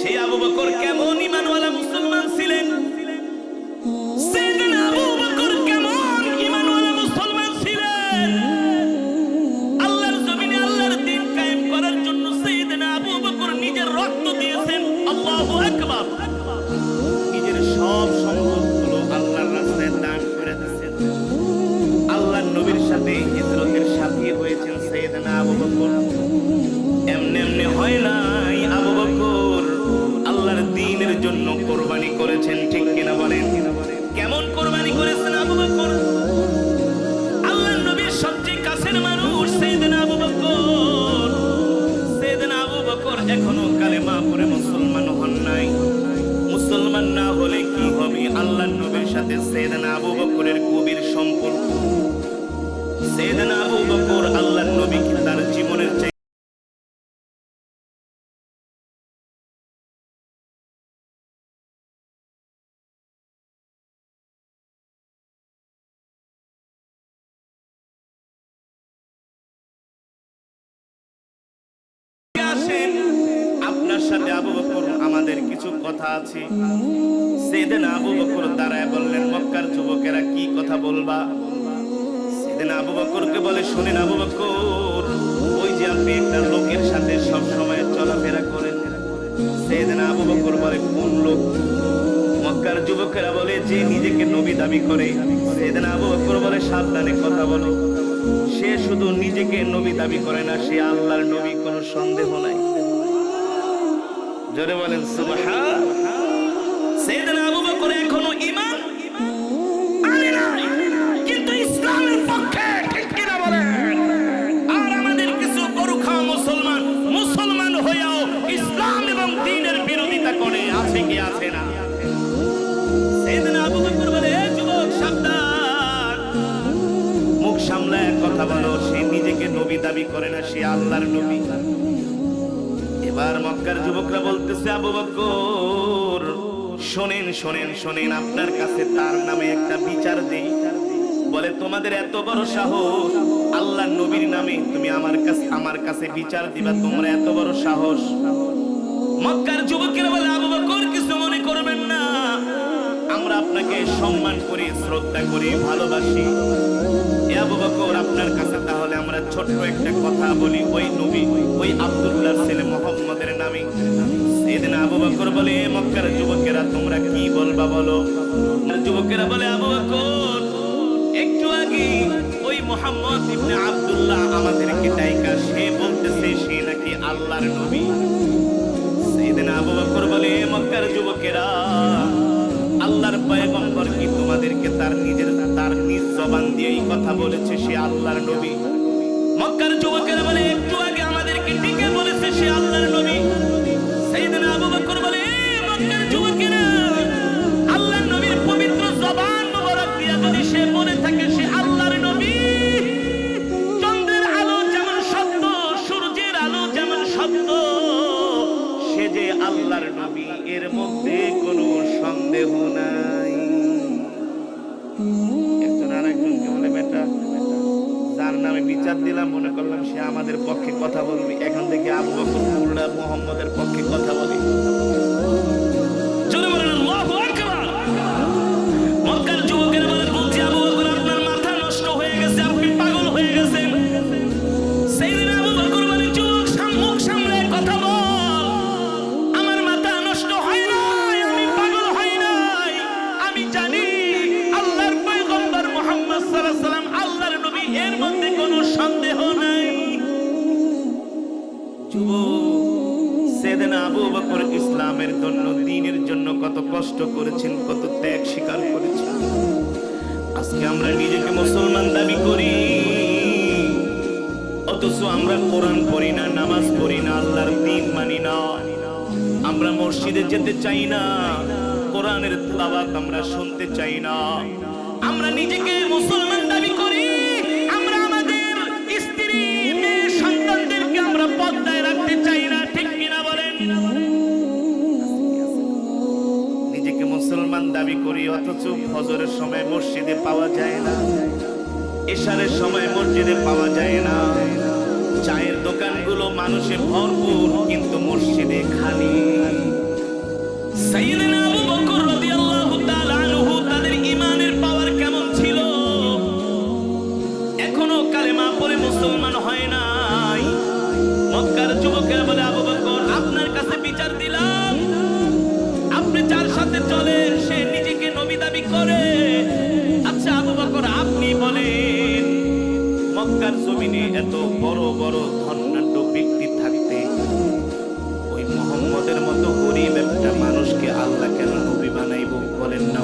সেই আবু বকর কেমন ইমানওয়ালা মুসলমান ছিলেন? জন্য কোরবানি করেছেন ঠিক কিনা বলেন? কেমন কোরবানি করেছেন সাথে আবু বকর আমাদের কিছু কথা আছে। সেদিন আবু বকর দাঁড়ায় বললেন, মক্কার যুবকেরা কি কথা বলবা? সেদিন আবু বকরকে বলে, শুনেন আবু বকর, ওই যে আপনি একটা লোকের সাথে সব সময় চলাফেরা করেন। সেদিন আবু বকর বলে, কোন লোক? মক্কার যুবকেরা বলে, যে নিজেকে নবী দাবি করে। সেদিন আবু বকর বলে, সাবধানে কথা বলো। সে শুধু নিজেকে নবী দাবি করে না, সে আল্লাহর নবী, কোনো সন্দেহ নাই। জোরে বলেন, সুবহান। আবু বকর এখনও ঈমান কিন্তু ইসলামের পক্ষে কিছু গরু মুসলমান মুসলমান হয়েও ইসলাম এবং দ্বীনের বিরোধিতা করে, আছে কি আছে না? আবু বকর বলে যুবক মুখ সামলায়, কথা বলো, সে নিজেকে নবী দাবি করে না, সে আল্লাহর নবী। এবার মক্কার যুবকরা বলতেছে, আবু বকর, শোনেন শোনেন শোনেন, আপনার কাছে তার নামে একটা বিচার দেই। বলে, তোমাদের এত বড় সাহস, আল্লাহ নবীর নামে তুমি আমার কাছে আমার কাছে বিচার দিবা, তোমরা এত বড় সাহস। মক্কার যুবকেরা বলে, আবু বকর, কিছু মনে করবেন না। আমরা আপনাকে সম্মান করি, শ্রদ্ধা করি, ভালোবাসি। আবু বকর, আপনার কাছে তাহলে আমরা ছোট্ট একটা কথা বলি। ওই নবী, ওই আব্দুল্লাহর ছেলে মোহাম্মদের নামে সেদিন আবু বকর বলে, মক্কার যুবকেরা, তোমরা কি বলবা বলো? যুবকেরা বলে, আবু বকর, একটু আগে ওই মোহাম্মদ ইবনে আব্দুল্লাহ আমাদেরকে ডাইকা, সে বলতেছে সে নাকি আল্লাহর নবী। সেদিন আবু বকর বলে, মক্কার যুবকেরা, আল্লাহর পয়গম্বর কি তোমাদেরকে তার নিজের, তার নিজ জবান দিয়ে এই কথা বলেছে, সে আল্লাহর নবী? মক্কার যুবকেরা বলে, একটু আগে আমাদেরকে ডেকে বলেছে সে আল্লাহর নবী। সাইয়েদনা আবু বলে, "এ মক্কার যুবকেরা, আল্লাহর নবীর পবিত্র জবান মোবারক যদি সে বলে থাকে সে আল্লাহর নবী, চন্দ্রের আলো যেমন সত্য সূর্যের আলো যেমন সত্য সে যে আল্লাহর নবী, এর মধ্যে কোনো সন্দেহ নাই। যার নামে বিচার দিলাম, মনে করলাম সে আমাদের পক্ষে কথা বলবে। এখন থেকে আবু বকর মোল্লা মোহাম্মদের পক্ষে কথা বলি। সেদিন আবু বকর ইসলামের জন্য দ্বীনের জন্য কত কষ্ট করেছেন, কত ত্যাগ স্বীকার করেছেন। আজকে আমরা নিজেকে মুসলমান দাবি করি। অথচ আমরা কোরআন পড়ি না, নামাজ পড়ি না, আল্লাহর দিন মানি না। আমরা মসজিদে যেতে চাই না, কোরআনের তেলাওয়াত আমরা শুনতে চাই না। আমরা নিজেকে মুসলমান দাবি করি। পর্দায় রাখতে চাই না, ঠিক কিনা বলেন? নিজেকে মুসলমান দাবি করি, অথচ ফজরের সময় মসজিদে পাওয়া যায় না। এশারের সময় মসজিদে পাওয়া যায় না। চায়ের দোকানগুলো মানুষে ভরপুর, কিন্তু মসজিদে খালি। সাইয়েদনা আবু বকর রাদিয়াল্লাহু দিনে এত বড় বড় ধন্যান্ড ব্যক্তি থাকতে, ওই মোহাম্মদের মতো গরিব একটা মানুষকে আল্লাহ কেন নবী বানাইব বলেন না?